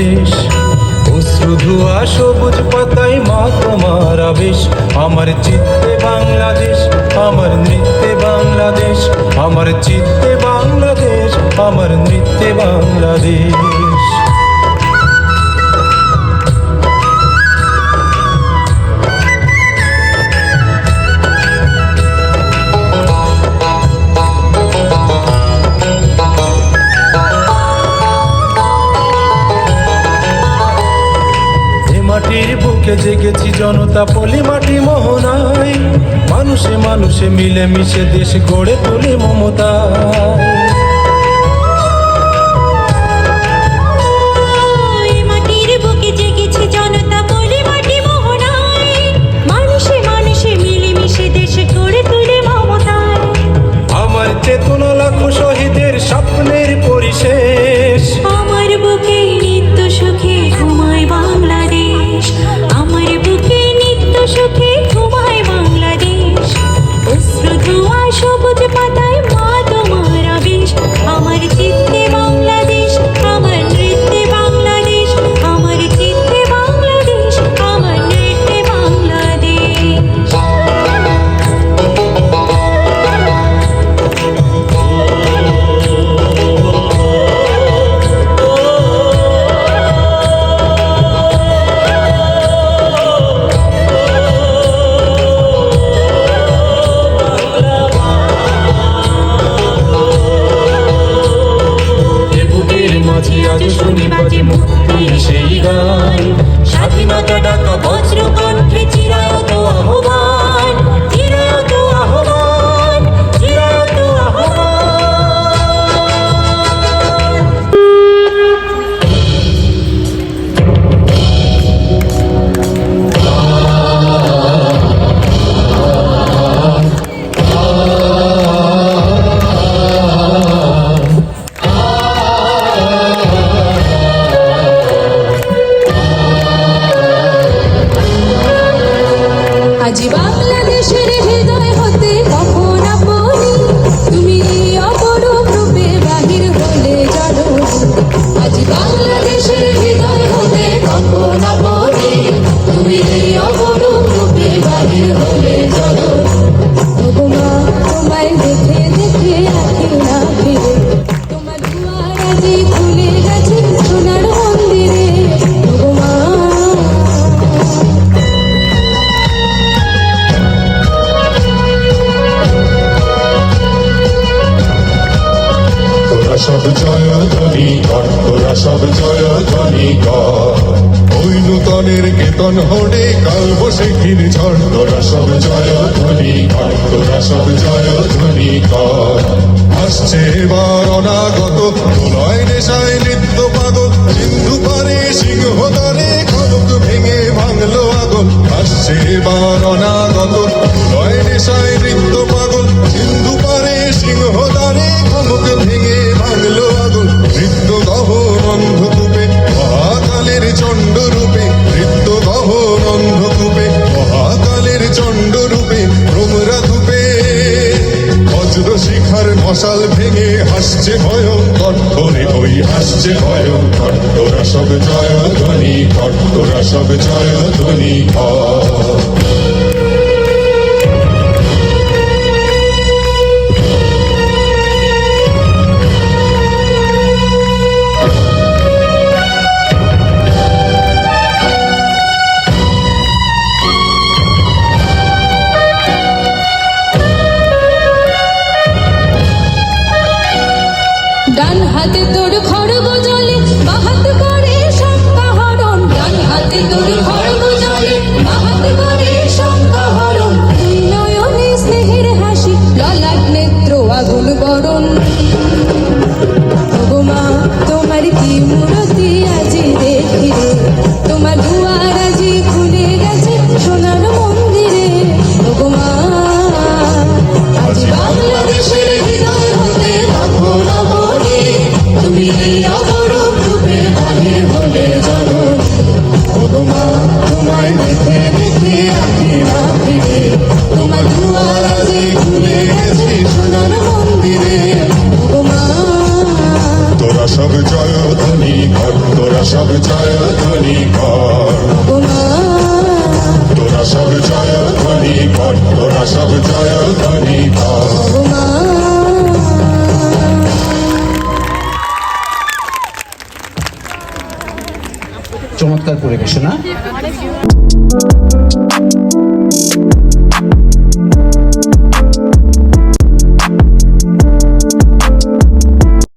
বাংলাদেশ অশ্রু ধোয়া সবুজ পাতায় মা তোমার আবেশ। আমার চিত্তে বাংলাদেশ, আমার নৃত্যে বাংলাদেশ। আমার চিত্তে বাংলাদেশ, আমার নৃত্যে বাংলাদেশ। জনতা পলিমাটি মোহনায়। মানুষে মানুষে মিলে মিশে দেশ গড়ে তোলে মমতা মাঝে আজ শুনি বাজে মুক্তি সেই গান। স্বাধীনতা ডাকা বজ্রকণ্ঠে চিরায়ত আহ্বান। তোমায় দেখে দেখে আখি না ফিরে। তোমার দুয়ার আজি খুলে গেছে সোনার মন্দিরে। সব জয় ধ্বনি কর, তোরা সব জয় ধ্বনি কর। নূতনের কেতন হডে কাল বসে কিনে ঝড় তোরা সব জয় ধ্বনি কর তোরা সব জয় ধ্বনি কর আসছে এবার অনাগত প্রলয় নেশায় নৃত্য পাগল। সিন্ধু পারে সিংহ দরে খড়ক ভেঙে ভাঙলো আগল। আসছে এবার অনাগত প্রলয় নেশায় নৃত্য হাসছে ভয়ঙ্কর তোরা সব জয় ধ্বনি কর তোরা সব জয় ধ্বনি কর। তোরা সব জয় ধ্বনি কর। তোরা সব জয় ধ্বনি কর, তোরা সব জয় ধ্বনি কর। চমৎকার পরিবেশনা।